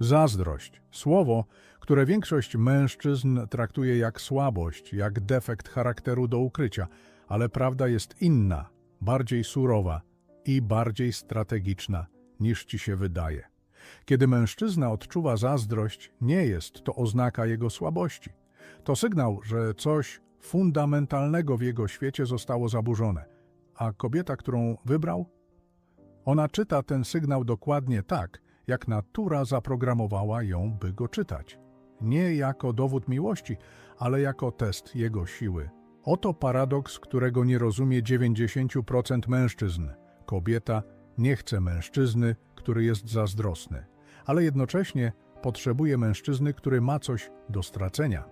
Zazdrość. Słowo, które większość mężczyzn traktuje jak słabość, jak defekt charakteru do ukrycia, ale prawda jest inna, bardziej surowa i bardziej strategiczna niż ci się wydaje. Kiedy mężczyzna odczuwa zazdrość, nie jest to oznaka jego słabości. To sygnał, że coś fundamentalnego w jego świecie zostało zaburzone. A kobieta, którą wybrał, ona czyta ten sygnał dokładnie tak, jak natura zaprogramowała ją, by go czytać. Nie jako dowód miłości, ale jako test jego siły. Oto paradoks, którego nie rozumie 90% mężczyzn. Kobieta nie chce mężczyzny, który jest zazdrosny, ale jednocześnie potrzebuje mężczyzny, który ma coś do stracenia,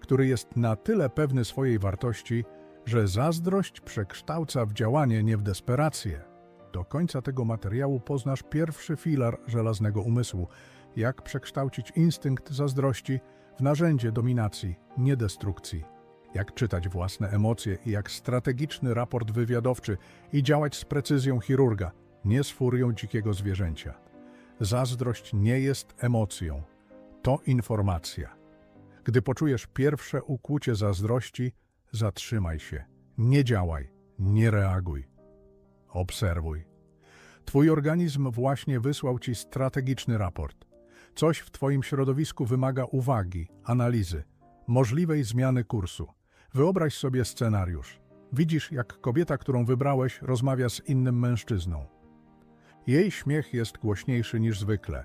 który jest na tyle pewny swojej wartości, że zazdrość przekształca w działanie, nie w desperację. Do końca tego materiału poznasz pierwszy filar żelaznego umysłu, jak przekształcić instynkt zazdrości w narzędzie dominacji, nie destrukcji. Jak czytać własne emocje i jak strategiczny raport wywiadowczy i działać z precyzją chirurga, nie z furią dzikiego zwierzęcia. Zazdrość nie jest emocją, to informacja. Gdy poczujesz pierwsze ukłucie zazdrości, zatrzymaj się, nie działaj, nie reaguj. Obserwuj. Twój organizm właśnie wysłał ci strategiczny raport. Coś w Twoim środowisku wymaga uwagi, analizy, możliwej zmiany kursu. Wyobraź sobie scenariusz. Widzisz, jak kobieta, którą wybrałeś, rozmawia z innym mężczyzną. Jej śmiech jest głośniejszy niż zwykle,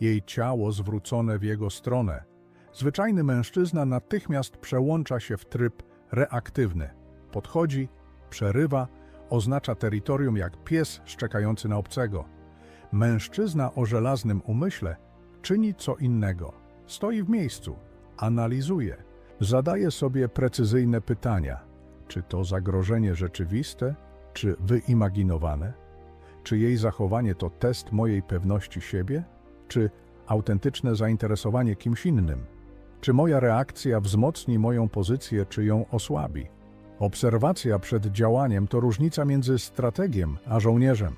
jej ciało zwrócone w jego stronę. Zwyczajny mężczyzna natychmiast przełącza się w tryb reaktywny. Podchodzi, przerywa, oznacza terytorium jak pies szczekający na obcego. Mężczyzna o żelaznym umyśle czyni co innego. Stoi w miejscu, analizuje, zadaje sobie precyzyjne pytania. Czy to zagrożenie rzeczywiste, czy wyimaginowane? Czy jej zachowanie to test mojej pewności siebie, czy autentyczne zainteresowanie kimś innym? Czy moja reakcja wzmocni moją pozycję, czy ją osłabi? Obserwacja przed działaniem to różnica między strategiem a żołnierzem.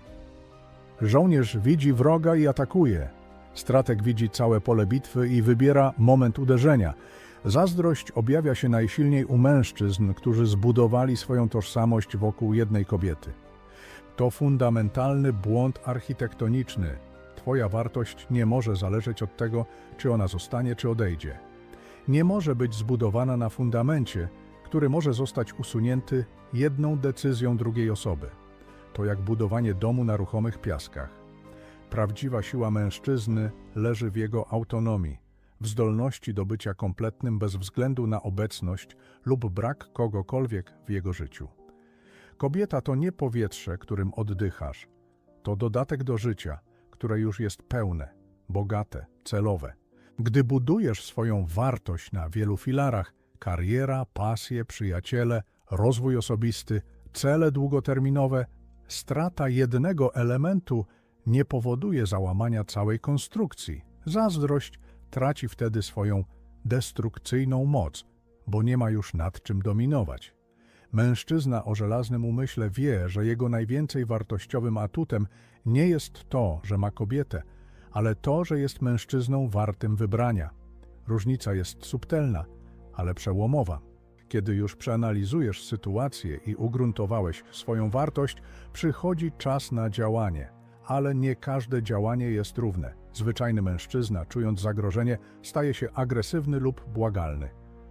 Żołnierz widzi wroga i atakuje. Strateg widzi całe pole bitwy i wybiera moment uderzenia. Zazdrość objawia się najsilniej u mężczyzn, którzy zbudowali swoją tożsamość wokół jednej kobiety. To fundamentalny błąd architektoniczny. Twoja wartość nie może zależeć od tego, czy ona zostanie, czy odejdzie. Nie może być zbudowana na fundamencie, który może zostać usunięty jedną decyzją drugiej osoby. To jak budowanie domu na ruchomych piaskach. Prawdziwa siła mężczyzny leży w jego autonomii, w zdolności do bycia kompletnym bez względu na obecność lub brak kogokolwiek w jego życiu. Kobieta to nie powietrze, którym oddychasz. To dodatek do życia, które już jest pełne, bogate, celowe. Gdy budujesz swoją wartość na wielu filarach kariera, pasje, przyjaciele, rozwój osobisty, cele długoterminowe strata jednego elementu nie powoduje załamania całej konstrukcji. Zazdrość traci wtedy swoją destrukcyjną moc, bo nie ma już nad czym dominować. Mężczyzna o żelaznym umyśle wie, że jego najwięcej wartościowym atutem nie jest to, że ma kobietę, ale to, że jest mężczyzną wartym wybrania. Różnica jest subtelna, ale przełomowa. Kiedy już przeanalizujesz sytuację i ugruntowałeś swoją wartość, przychodzi czas na działanie. Ale nie każde działanie jest równe. Zwyczajny mężczyzna, czując zagrożenie, staje się agresywny lub błagalny.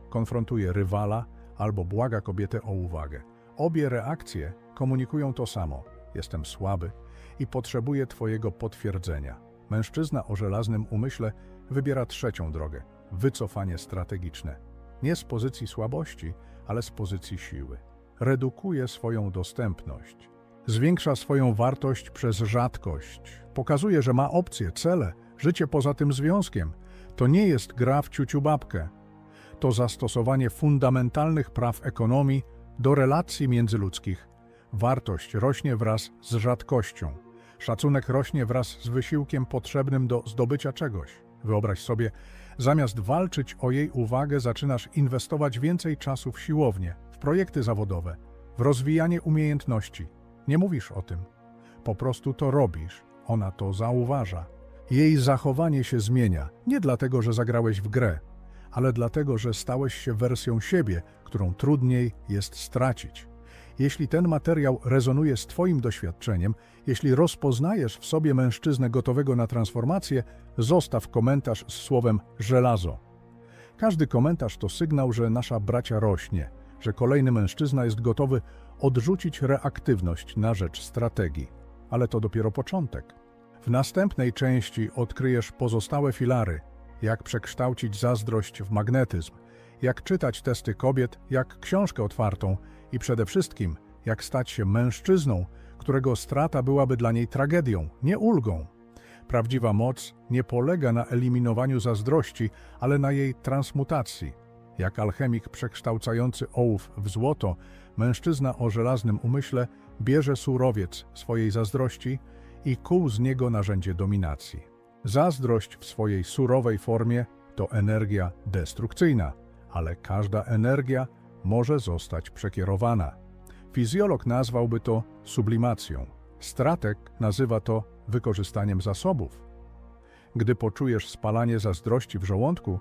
Konfrontuje rywala albo błaga kobietę o uwagę. Obie reakcje komunikują to samo. Jestem słaby i potrzebuję Twojego potwierdzenia. Mężczyzna o żelaznym umyśle wybiera trzecią drogę wycofanie strategiczne. Nie z pozycji słabości, ale z pozycji siły. Redukuje swoją dostępność. Zwiększa swoją wartość przez rzadkość. Pokazuje, że ma opcje, cele, życie poza tym związkiem. To nie jest gra w ciuciu babkę. To zastosowanie fundamentalnych praw ekonomii do relacji międzyludzkich. Wartość rośnie wraz z rzadkością. Szacunek rośnie wraz z wysiłkiem potrzebnym do zdobycia czegoś. Wyobraź sobie, zamiast walczyć o jej uwagę, zaczynasz inwestować więcej czasu w siłownię, w projekty zawodowe, w rozwijanie umiejętności. Nie mówisz o tym. Po prostu to robisz. Ona to zauważa. Jej zachowanie się zmienia, nie dlatego, że zagrałeś w grę, ale dlatego, że stałeś się wersją siebie, którą trudniej jest stracić. Jeśli ten materiał rezonuje z Twoim doświadczeniem, jeśli rozpoznajesz w sobie mężczyznę gotowego na transformację, zostaw komentarz z słowem żelazo. Każdy komentarz to sygnał, że nasza bracia rośnie, że kolejny mężczyzna jest gotowy odrzucić reaktywność na rzecz strategii. Ale to dopiero początek. W następnej części odkryjesz pozostałe filary, jak przekształcić zazdrość w magnetyzm, jak czytać testy kobiet, jak książkę otwartą i przede wszystkim, jak stać się mężczyzną, którego strata byłaby dla niej tragedią, nie ulgą. Prawdziwa moc nie polega na eliminowaniu zazdrości, ale na jej transmutacji. Jak alchemik przekształcający ołów w złoto, mężczyzna o żelaznym umyśle bierze surowiec swojej zazdrości i kuł z niego narzędzie dominacji. Zazdrość w swojej surowej formie to energia destrukcyjna, ale każda energia może zostać przekierowana. Fizjolog nazwałby to sublimacją. Strateg nazywa to wykorzystaniem zasobów. Gdy poczujesz spalanie zazdrości w żołądku,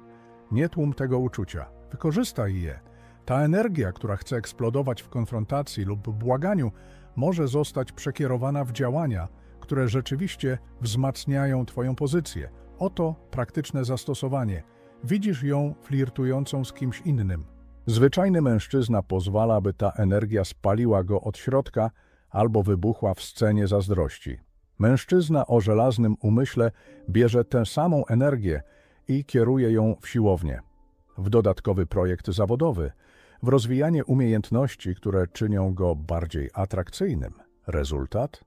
nie tłum tego uczucia, wykorzystaj je. Ta energia, która chce eksplodować w konfrontacji lub błaganiu, może zostać przekierowana w działania, które rzeczywiście wzmacniają Twoją pozycję. Oto praktyczne zastosowanie. Widzisz ją flirtującą z kimś innym. Zwyczajny mężczyzna pozwala, by ta energia spaliła go od środka albo wybuchła w scenie zazdrości. Mężczyzna o żelaznym umyśle bierze tę samą energię i kieruje ją w siłownię, w dodatkowy projekt zawodowy, w rozwijanie umiejętności, które czynią go bardziej atrakcyjnym. Rezultat?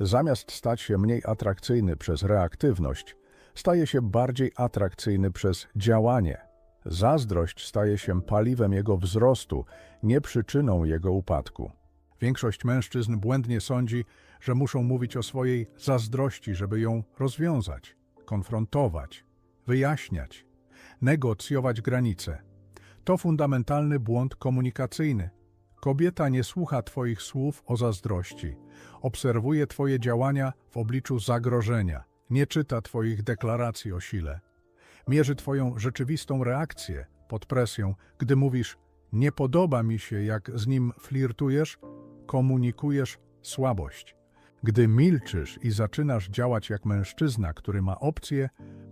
Zamiast stać się mniej atrakcyjny przez reaktywność, staje się bardziej atrakcyjny przez działanie. Zazdrość staje się paliwem jego wzrostu, nie przyczyną jego upadku. Większość mężczyzn błędnie sądzi, że muszą mówić o swojej zazdrości, żeby ją rozwiązać, konfrontować, wyjaśniać, negocjować granice. To fundamentalny błąd komunikacyjny. Kobieta nie słucha Twoich słów o zazdrości, obserwuje Twoje działania w obliczu zagrożenia, nie czyta Twoich deklaracji o sile. Mierzy Twoją rzeczywistą reakcję pod presją, gdy mówisz: Nie podoba mi się, jak z nim flirtujesz, komunikujesz słabość. Gdy milczysz i zaczynasz działać jak mężczyzna, który ma opcję,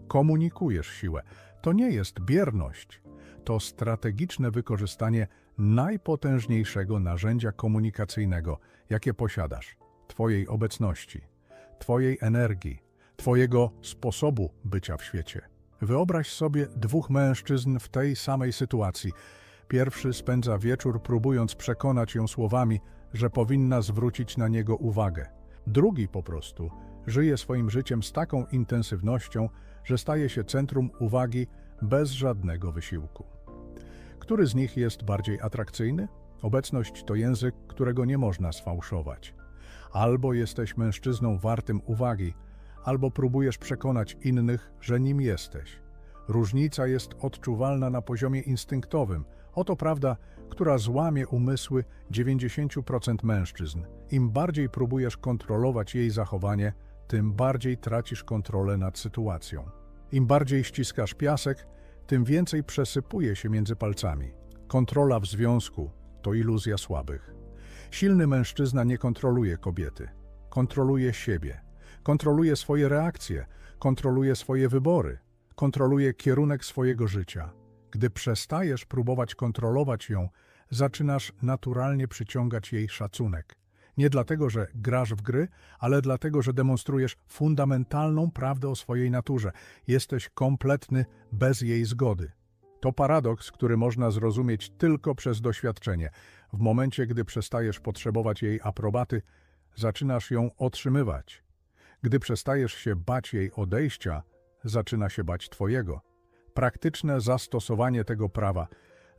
komunikujesz siłę. To nie jest bierność, to strategiczne wykorzystanie najpotężniejszego narzędzia komunikacyjnego, jakie posiadasz Twojej obecności, Twojej energii, Twojego sposobu bycia w świecie. Wyobraź sobie dwóch mężczyzn w tej samej sytuacji. Pierwszy spędza wieczór próbując przekonać ją słowami, że powinna zwrócić na niego uwagę. Drugi po prostu żyje swoim życiem z taką intensywnością, że staje się centrum uwagi bez żadnego wysiłku. Który z nich jest bardziej atrakcyjny? Obecność to język, którego nie można sfałszować. Albo jesteś mężczyzną wartym uwagi, albo próbujesz przekonać innych, że nim jesteś. Różnica jest odczuwalna na poziomie instynktowym. Oto prawda, która złamie umysły 90% mężczyzn. Im bardziej próbujesz kontrolować jej zachowanie, tym bardziej tracisz kontrolę nad sytuacją. Im bardziej ściskasz piasek, tym więcej przesypuje się między palcami. Kontrola w związku to iluzja słabych. Silny mężczyzna nie kontroluje kobiety, kontroluje siebie, kontroluje swoje reakcje, kontroluje swoje wybory, kontroluje kierunek swojego życia. Gdy przestajesz próbować kontrolować ją, zaczynasz naturalnie przyciągać jej szacunek. Nie dlatego, że grasz w gry, ale dlatego, że demonstrujesz fundamentalną prawdę o swojej naturze. Jesteś kompletny bez jej zgody. To paradoks, który można zrozumieć tylko przez doświadczenie. W momencie, gdy przestajesz potrzebować jej aprobaty, zaczynasz ją otrzymywać. Gdy przestajesz się bać jej odejścia, zaczyna się bać Twojego. Praktyczne zastosowanie tego prawa.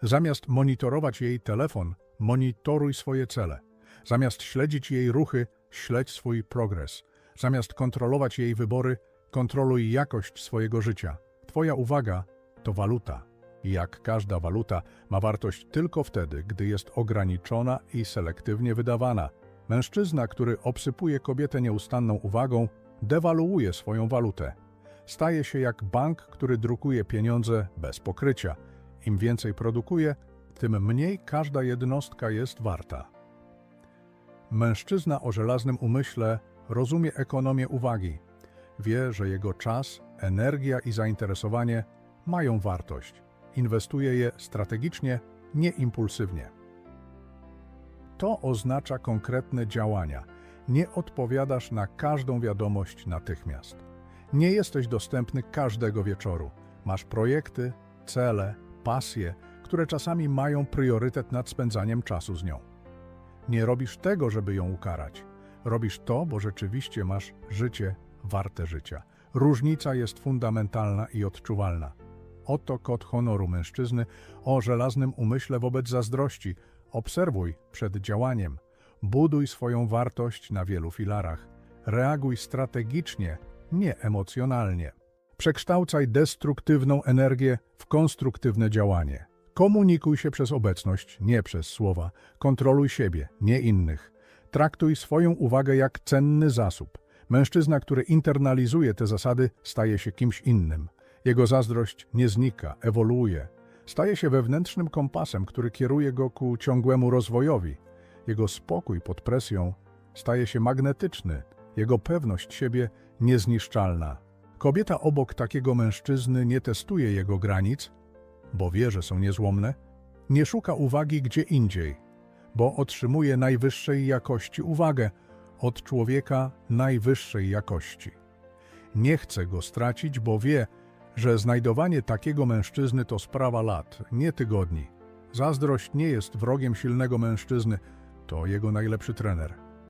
Zamiast monitorować jej telefon, monitoruj swoje cele. Zamiast śledzić jej ruchy, śledź swój progres. Zamiast kontrolować jej wybory, kontroluj jakość swojego życia. Twoja uwaga to waluta. I jak każda waluta, ma wartość tylko wtedy, gdy jest ograniczona i selektywnie wydawana. Mężczyzna, który obsypuje kobietę nieustanną uwagą, dewaluuje swoją walutę. staje się jak bank, który drukuje pieniądze bez pokrycia. Im więcej produkuje, tym mniej każda jednostka jest warta. Mężczyzna o żelaznym umyśle rozumie ekonomię uwagi. Wie, że jego czas, energia i zainteresowanie mają wartość. Inwestuje je strategicznie, nie impulsywnie. To oznacza konkretne działania. Nie odpowiadasz na każdą wiadomość natychmiast. Nie jesteś dostępny każdego wieczoru. Masz projekty, cele, pasje, które czasami mają priorytet nad spędzaniem czasu z nią. Nie robisz tego, żeby ją ukarać. Robisz to, bo rzeczywiście masz życie warte życia. Różnica jest fundamentalna i odczuwalna. Oto kod honoru mężczyzny o żelaznym umyśle wobec zazdrości. Obserwuj przed działaniem. Buduj swoją wartość na wielu filarach. Reaguj strategicznie, nie emocjonalnie. Przekształcaj destruktywną energię w konstruktywne działanie. Komunikuj się przez obecność, nie przez słowa. Kontroluj siebie, nie innych. Traktuj swoją uwagę jak cenny zasób. Mężczyzna, który internalizuje te zasady, staje się kimś innym. Jego zazdrość nie znika, ewoluuje. Staje się wewnętrznym kompasem, który kieruje go ku ciągłemu rozwojowi. Jego spokój pod presją staje się magnetyczny, jego pewność siebie niezniszczalna. Kobieta obok takiego mężczyzny nie testuje jego granic, bo wie, że są niezłomne, nie szuka uwagi gdzie indziej, bo otrzymuje najwyższej jakości uwagę od człowieka najwyższej jakości. Nie chce go stracić, bo wie, że znajdowanie takiego mężczyzny to sprawa lat, nie tygodni. Zazdrość nie jest wrogiem silnego mężczyzny, to jego najlepszy trener.